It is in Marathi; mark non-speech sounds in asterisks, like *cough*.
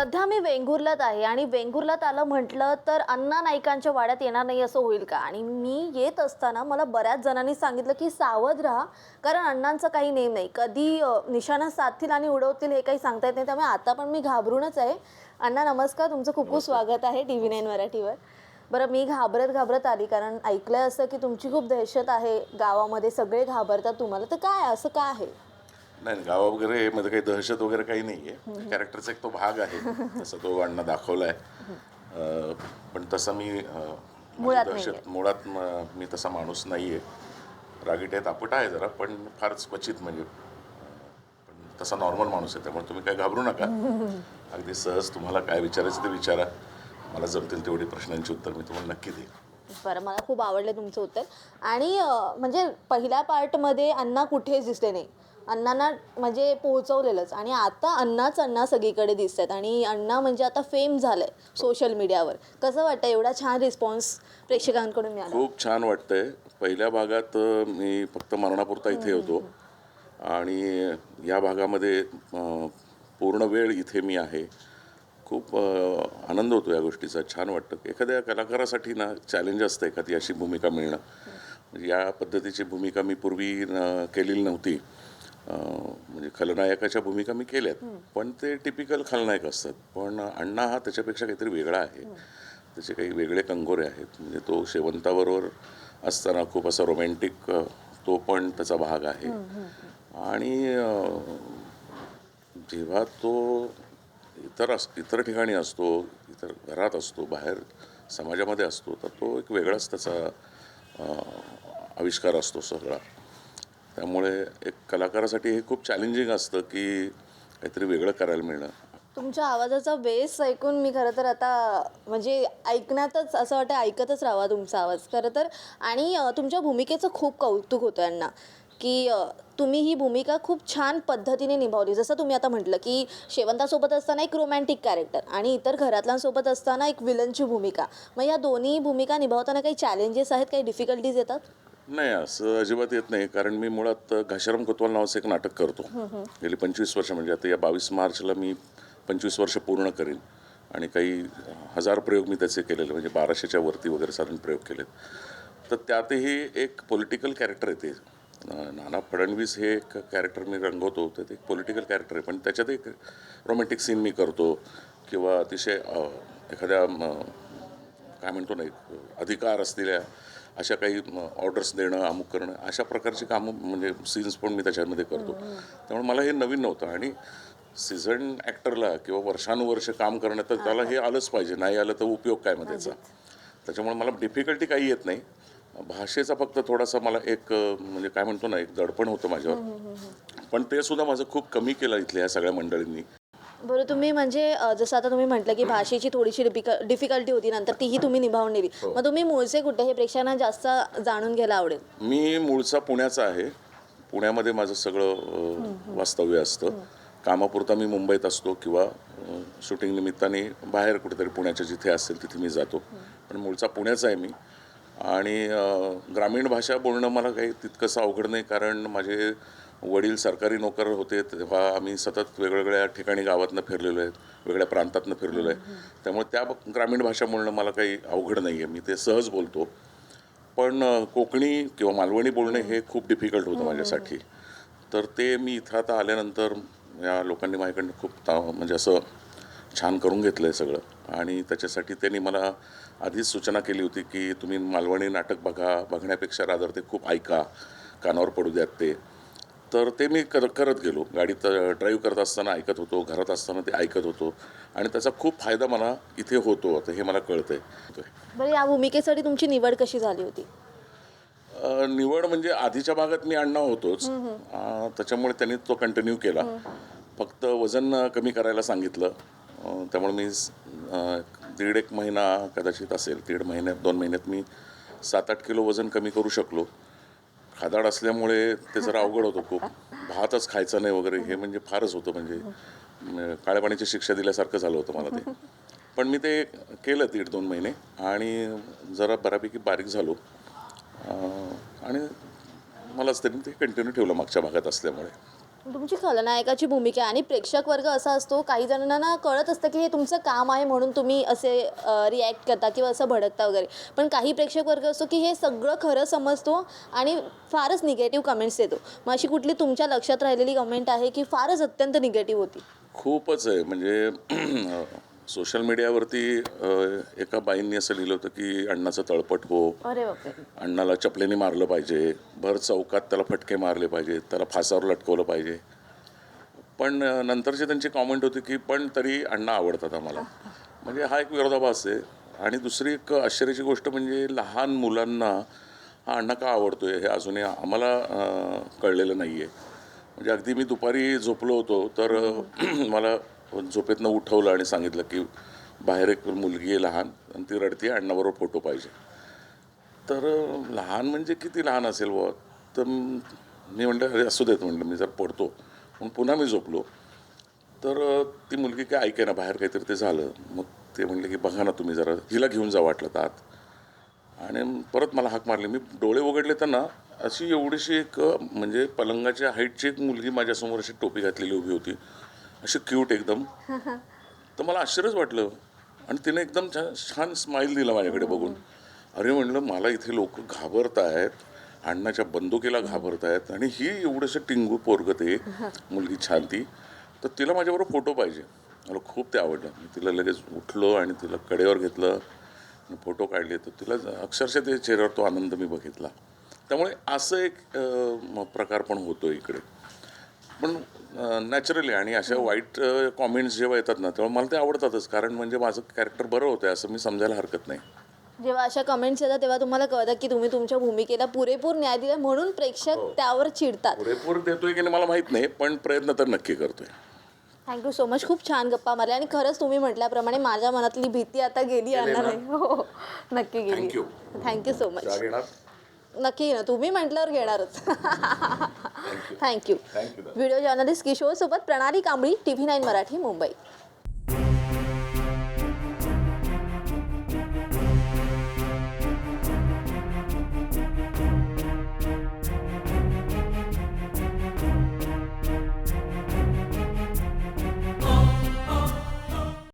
सध्या मी वेंगुर्ल्यात आहे आणि वेंगुर्ल्यात आलं म्हटलं तर अण्णा नाईकांच्या वाड्यात येणार नाही असं होईल का? आणि मी येत असताना मला बऱ्याच जणांनी सांगितलं की सावध राहा कारण अण्णांचं काही नेम नाही. कधी निशाणा साधतील आणि उडवतील हे काही सांगता येत नाही. त्यामुळे आता पण मी घाबरूनच आहे. अण्णा नमस्कार तुमचं खूप खूप स्वागत आहे टी व्ही नाईन मराठीवर. बरं मी घाबरत घाबरत आली कारण ऐकलंय असं की तुमची खूप दहशत आहे गावामध्ये सगळे घाबरतात तुम्हाला. तर काय असं काय आहे? नाही नाही, गावा वगैरे मध्ये काही दहशत वगैरे काही नाही आहे कॅरेक्टरचा एक तो भाग आहे. तसा तो अण्णा दाखवलाय. अं, पण तसा मी मुळात दहशत मुळात म- तसा माणूस नाही आहे रागीट आहे तापट आहे जरा पण फारच क्वचित म्हणजे पण तसा नॉर्मल माणूस आहे त्यामुळे तुम्ही काय घाबरू नका. अगदी सहज तुम्हाला काय विचारायचं ते विचारा. मला जमतील तेवढी प्रश्नांची उत्तर मी तुम्हाला नक्की देईन. बरं मला खूप आवडलं तुमचं उत्तर. आणि म्हणजे पहिल्या पार्टमध्ये अण्णा कुठेच दिसले नाही. अण्णांना म्हणजे पोहोचवलेलंच. आणि आता अण्णाच अण्णा सगळीकडे दिसत आहेत आणि अण्णा म्हणजे आता फेम झालंय सोशल मीडियावर कसं वाटतं एवढा छान रिस्पॉन्स प्रेक्षकांकडून मिळाला. खूप छान वाटतंय. पहिल्या भागात मी फक्त मरणापुरता इथे होतो. आणि या भागामध्ये पूर्ण वेळ इथे मी आहे. खूप आनंद होतो या गोष्टीचा. छान वाटतं. एखाद्या कलाकारासाठी ना चॅलेंज असतं एखादी अशी भूमिका मिळणं. या पद्धतीची भूमिका मी पूर्वी केलेली नव्हती. म्हणजे खलनायकाच्या भूमिका मी केल्यात. पण ते टिपिकल खलनायक असतात. पण अण्णा हा त्याच्यापेक्षा काहीतरी वेगळा आहे. त्याचे काही वेगळे कंगोरे आहेत. म्हणजे तो शेवंताबरोबर असताना खूप असा रोमॅन्टिक तो पण त्याचा भाग आहे. आणि जेव्हा तो इतर अस इतर ठिकाणी असतो इतर घरात असतो बाहेर समाजामध्ये असतो तर तो एक वेगळाच त्याचा आविष्कार असतो सगळा. त्यामुळे एक कलाकारासाठी हे खूप चॅलेंजिंग असतं की काहीतरी वेगळं करायला मिळणं. तुमच्या आवाजाचा बेस ऐकून मी खरं तर आता म्हणजे ऐकण्यातच असं वाटतं ऐकतच राहावा तुमचा आवाज. खरं तर आणि तुमच्या भूमिकेचं खूप कौतुक होतं यांना की तुम्ही ही भूमिका खूप छान पद्धतीने निभावली. जसं तुम्ही आता म्हटलं की शेवंतासोबत असताना एक रोमॅन्टिक कॅरेक्टर आणि इतर घरातल्यांसोबत असताना एक विलनची भूमिका. मग या दोन्ही भूमिका निभावताना काही चॅलेंजेस आहेत काही डिफिकल्टीज येतात? नाही असं अजिबात येत नाही. कारण मी मुळात घाशाराम कोतवाल नावाचं एक नाटक करतो. गेली पंचवीस वर्ष म्हणजे आता या बावीस मार्चला मी पंचवीस वर्ष पूर्ण करीन. आणि काही हजार प्रयोग मी त्याचे केलेले म्हणजे बाराशेच्या वरती वगैरे साधारण प्रयोग केलेत. तर त्यातही एक पॉलिटिकल कॅरेक्टर येते नाना फडणवीस हे एक कॅरेक्टर मी रंगवतो. तर ते एक पॉलिटिकल कॅरेक्टर आहे. पण त्याच्यात एक रोमॅन्टिक सीन मी करतो. किंवा अतिशय एखाद्या काय म्हणतो ना एक अधिकार असलेल्या अशा काही ऑर्डर्स देणं अमुक करणं अशा प्रकारची कामं म्हणजे सीन्स पण मी त्याच्यामध्ये करतो. त्यामुळे मला हे नवीन नव्हतं. आणि सीझन ॲक्टरला किंवा वर्षानुवर्ष काम करणं तर त्याला हे आलंच पाहिजे. नाही आलं तर उपयोग काय मग त्याचा? त्याच्यामुळे मला डिफिकल्टी काही येत नाही. भाषेचा फक्त थोडासा मला एक म्हणजे काय म्हणतो ना एक दडपण होतं माझ्यावर. पण ते सुद्धा माझं खूप कमी केलं इथल्या या सगळ्या मंडळींनी. बरं तुम्ही म्हणजे अ, जसं आता तुम्ही म्हटलं की भाषेची थोडीशी डिफिकल्टी होती नंतर तीही तुम्ही निभावून नेली. मग तुम्ही मूळचे कुठे हे प्रेक्षकांना जास्त जाणून घ्यायला आवडेल? मी मूळचा पुण्याचा आहे. पुण्यामध्ये माझं सगळं अ, वास्तव्य असतं. कामापुरता मी मुंबईत असतो किंवा शूटिंग निमित्ताने बाहेर कुठेतरी पुण्याच्या जिथे असेल तिथे मी जातो. पण मूळचा पुण्याचा आहे मी. आणि अ, ग्रामीण भाषा बोलणं मला काही तितकंसं अवघड नाही कारण माझे वडील सरकारी नोकर होते तेव्हा आम्ही सतत वेगवेगळ्या ठिकाणी गावातनं फिरलेलो आहे वेगळ्या प्रांतातनं फिरलेलो आहे. त्यामुळे त्या ग्रामीण भाषा बोलणं मला काही अवघड नाही आहे मी ते सहज बोलतो. पण कोकणी किंवा मालवणी बोलणे हे खूप डिफिकल्ट होतं माझ्यासाठी. तर ते मी इथं आता आल्यानंतर या लोकांनी माझ्याकडनं खूप ता म्हणजे असं छान करून घेतलं आहे सगळं. आणि त्याच्यासाठी त्यांनी मला आधीच सूचना केली होती की तुम्ही मालवणी नाटक बघा बघण्यापेक्षा रादर ते खूप ऐका कानावर पडू द्यात ते. तर ते मी कर करत गेलो. गाडीत ड्राईव्ह करत असताना ऐकत होतो घरात असताना ते ऐकत होतो. आणि त्याचा खूप फायदा मला इथे होतो आता हे मला कळतंय. बरं या भूमिकेसाठी तुमची निवड कशी झाली होती? निवड म्हणजे आधीच्या भागात मी अण्णा होतोच. त्याच्यामुळे त्यांनी तो कंटिन्यू केला. फक्त वजन कमी करायला सांगितलं. त्यामुळे मी दीड एक महिना कदाचित असेल दीड महिन्यात दोन महिन्यात मी सात आठ किलो वजन कमी करू शकलो. खादाड असल्यामुळे ते जरा *laughs* अवघड होतं खूप. भातच खायचा नाही वगैरे हे म्हणजे फारच होतं म्हणजे काळ्या पाण्याची शिक्षा दिल्यासारखं झालं होतं मला ते. पण मी ते केलं दीड दोन महिने आणि जरा बऱ्यापैकी बारीक झालो. आणि मलाच त्यांनी ते कंटिन्यू ठेवलं मागच्या भागात असल्यामुळे. तुमची खलनायकाची भूमिका आहे आणि प्रेक्षक वर्ग असा असतो काही जणांना कळत असतं की हे तुमचं काम आहे म्हणून तुम्ही असे रिॲक्ट करता किंवा असं भडकता वगैरे. पण काही प्रेक्षक वर्ग असतो की हे सगळं खरं समजतो आणि फारच निगेटिव्ह कमेंट्स देतो. मग अशी कुठली तुमच्या लक्षात राहिलेली कमेंट आहे की फारच अत्यंत निगेटिव्ह होती? खूपच आहे. म्हणजे सोशल मीडियावरती एका बाईंनी असं लिहिलं होतं की अण्णाचं तळपट हो. अरे अण्णाला चपलेने मारलं पाहिजे. भर चौकात त्याला फटके मारले पाहिजे. त्याला फासावर लटकवलं पाहिजे. पण नंतरची त्यांची कॉमेंट होती की पण तरी अण्णा आवडतात आम्हाला. म्हणजे हा एक विरोधाभास आहे. आणि दुसरी एक आश्चर्याची गोष्ट म्हणजे लहान मुलांना हा अण्णा का आवडतोय? हे अजूनही आम्हाला कळलेलं नाही आहे म्हणजे अगदी मी दुपारी झोपलो होतो तर *clears throat* मला झोपेतनं उठवलं आणि सांगितलं की बाहेर एक मुलगी आहे लहान आणि ती रडती अण्णाबरोबर फोटो पाहिजे. तर लहान म्हणजे किती लहान असेल बुवा? तर मी म्हटलं अरे असू देत म्हटलं मी जर पडतो. म्हणून पुन्हा मी झोपलो. तर ती मुलगी काय ऐके ना बाहेर काहीतरी ते झालं. मग ते म्हणले की बघा ना तुम्ही जरा हिला घेऊन जा वाटलं तर आत. आणि परत मला हाक मारली. मी डोळे उघडले तर ना अशी एवढीशी एक म्हणजे पलंगाच्या हाईटची एक मुलगी माझ्यासमोर अशी टोपी घातलेली उभी होती. अशी क्यूट एकदम. *laughs* तर मला आश्चर्यच वाटलं. आणि तिने एकदम छान छान स्माईल दिला माझ्याकडे बघून. अरे म्हणलं मला इथे लोक घाबरत आहेत. अण्णाच्या बंदुकीला घाबरत आहेत. आणि ही एवढंसं टिंगू पोरगत आहे *laughs* मुलगी छान ती तर तिला माझ्याबरोबर फोटो पाहिजे. मला खूप ते आवडलं. मी तिला लगेच उठलो आणि तिला कडेवर घेतलं. आणि फोटो काढले. तर तिला अक्षरशः ते चेहऱ्यावर तो आनंद मी बघितला. त्यामुळे असं एक प्रकार पण होतो इकडे. पण नॅचरली आणि अशा वाईट कॉमेंट्स जेव्हा येतात ना तेव्हा मला ते आवडतातच. कारण म्हणजे माझं कॅरेक्टर बरं होतं असं मी समजायला हरकत नाही. जेव्हा अशा कमेंट्स येतात तेव्हा तुम्हाला कळतं की तुम्ही तुमच्या भूमिकेला पुरेपूर न्याय दिला म्हणून प्रेक्षक त्यावर चिडतात. पुरेपूर देतोय की नाही मला माहीत नाही पण प्रयत्न तर नक्की करतोय. थँक्यू सो मच खूप छान गप्पा मारल्या आणि खरंच तुम्ही म्हटल्याप्रमाणे माझ्या मनातली भीती आता गेली आणणार नाही हो नक्की गेली. थँक्यू सो मच नक्की ना तुम्ही म्हटल्यावर घेणारच. थँक्यू. व्हिडिओ जर्नलिस्ट किशोर सोबत Pranali Kambli T V nine Marathi Mumbai.